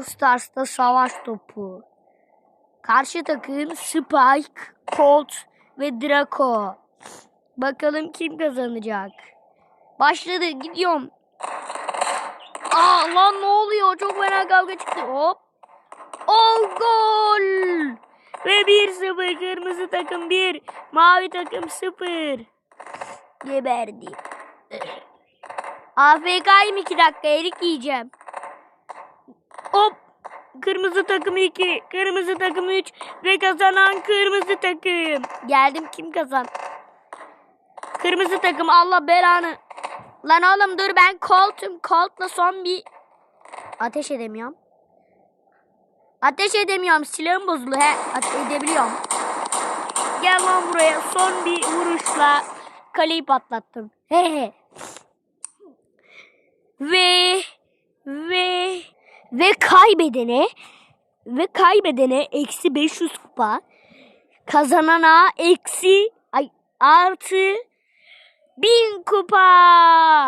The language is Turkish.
Stars'ta savaş topu. Karşı takım Spike, Colt ve Draco. Bakalım kim kazanacak. Başladı gidiyorum. Aa lan ne oluyor? Çok fena kavga çıktı. Hop. Oh gol. Ve 1-0 kırmızı takım 1. Mavi takım 0. Geberdi. AFK'yim 2 dakika erik yiyeceğim. Hop. Kırmızı takım 2. Kırmızı takım 3. Ve kazanan kırmızı takım. Geldim kim kazan? Kırmızı takım Allah belanı. Lan oğlum dur ben Colt'um. Colt'la son bir ateş edemiyorum. Ateş edemiyorum. Silahım bozuldu. He, ateş edebiliyorum. Gel lan buraya. Son bir vuruşla kaleyi patlattım. He he. Ve ve kaybedene ve kaybedene eksi 500 kupa kazanana eksi ay artı 1000 kupa.